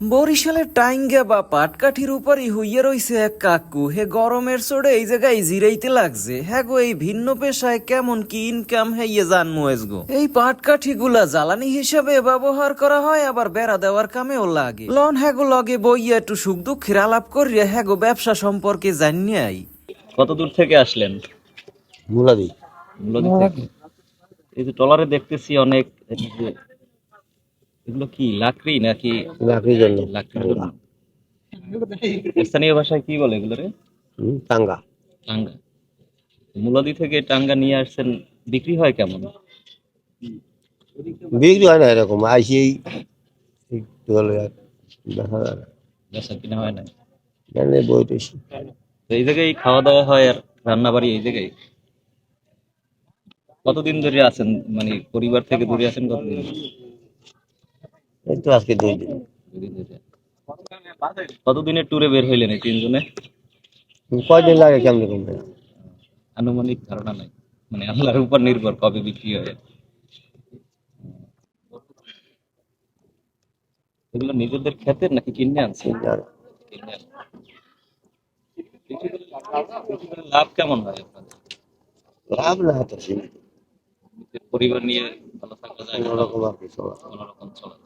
বরিশালের টাইঙ্গা বা পাটকাঠির উপরই হইয়া রইছে এক কাকু। হে গরমের চড়ে এই জায়গায় জিরাইতে লাগছে। হ্যাঁ গো এই ভিন্ন পেশায় কেমন কি ইনকাম হেইয়ে জান মোয়েজ গো। এই পাটকাঠি গুলা জ্বালানি হিসাবে ব্যবহার করা হয় আবার বেড়া দেওয়ার কামেও লাগে। লন হ্যাগো লগে বইয়া একটু সুখ দুঃখের আলাপ করিয়া হ্যাগো ব্যবসা সম্পর্কে জানিয়ে আই। কত দূর থেকে আসলেন? মুলাদি। নদী থেকে? এই যে ট্রলারে দেখতেছি অনেক এগুলো কি লাকড়ি নাকি জন্য। লাকড়ির জন্য? স্থানীয় ভাষায় কি বলে এগুলো রে? টাঙ্গা। টাঙ্গা। মুলাদি থেকে টাঙ্গা নিয়ে আসছেন বিক্রি হয় কেমন? বিক্রি হয় না এরকম আইসি এই দেখা যায় বেচা কিনা হয় না? জানলে বই টইছি এই জায়গায় খাওয়া দাওয়া হয় আর রান্না বাড়ি এই জায়গায়? কতদিন ধরে আছেন? মানে পরিবার থেকে দূরে আছেন কতদিন? এই তো আজকে দুই দিন। কতদিনের ট্যুরে বের হইলেন এই তিনজনে? কয়দিন লাগে কেমন কমবে আনুমানিক ধারণা নাই। মানে আল্লাহর উপর নির্ভর কবে বিক্রি হয়। এগুলো নিজেদের ক্ষেতের নাকি কিনে করে লাভ কেমন হয় আপনাদের? লাভ না তো পরিবার নিয়ে ভালো থাকা যায় কোনো রকম আর কিছু না। কোনো রকম চলা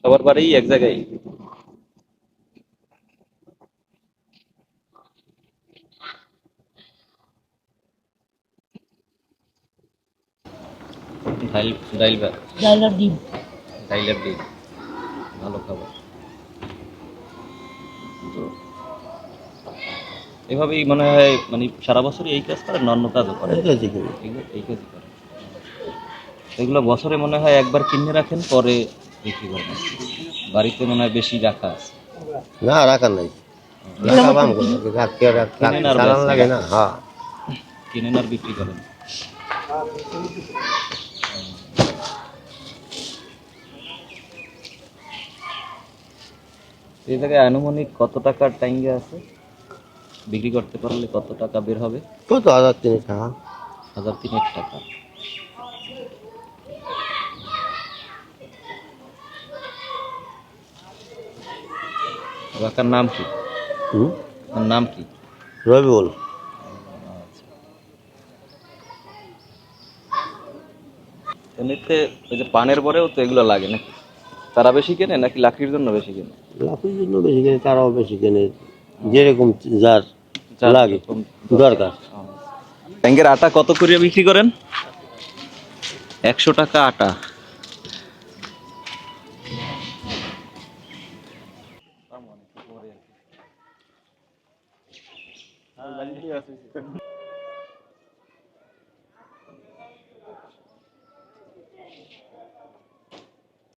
সবার বাড়ি এক জায়গায়। ডাইল ডাইল ভাত ডাইলার ডিম। ডাইলের ডিম। ভালো খাবার। তো এভাবেই মনে হয় মানে সারা বছরই এই কাজ করে না অন্য কাজও করেন? এই কাজই করে। এই কাজই করেন। এগুলো বছরে মনে হয় একবার কিনে রাখেন পরে বিক্রি করেন বাড়িতে মনে হয় বেশি রাখা আছে। না নাই। রাখা আর লাগে না হ্যাঁ। কিনেন আর বিক্রি করেন। এই জায়গায় আনুমানিক কত টাকার টাইঙ্গে আছে? বিক্রি করতে পারলে কত টাকা বের হবে? কত? হাজার তিন টাকা। হাজার তিনেক টাকা। এলাকার নাম কি? হুম? আপনার নাম কি? রবি বল এমনিতে ওই যে পানের পরেও তো এগুলো লাগে নাকি? তারা বেশি কেনে নাকি লাকড়ির জন্য বেশি কেনে? লাফের জন্য বেশি কেনে তারাও বেশি কেনে যেরকম যার লাগে দরকার। ব্যাংকের আটা কত করে বিক্রি করেন? একশো টাকা আটা। পরে আর কি। হ্যাঁ,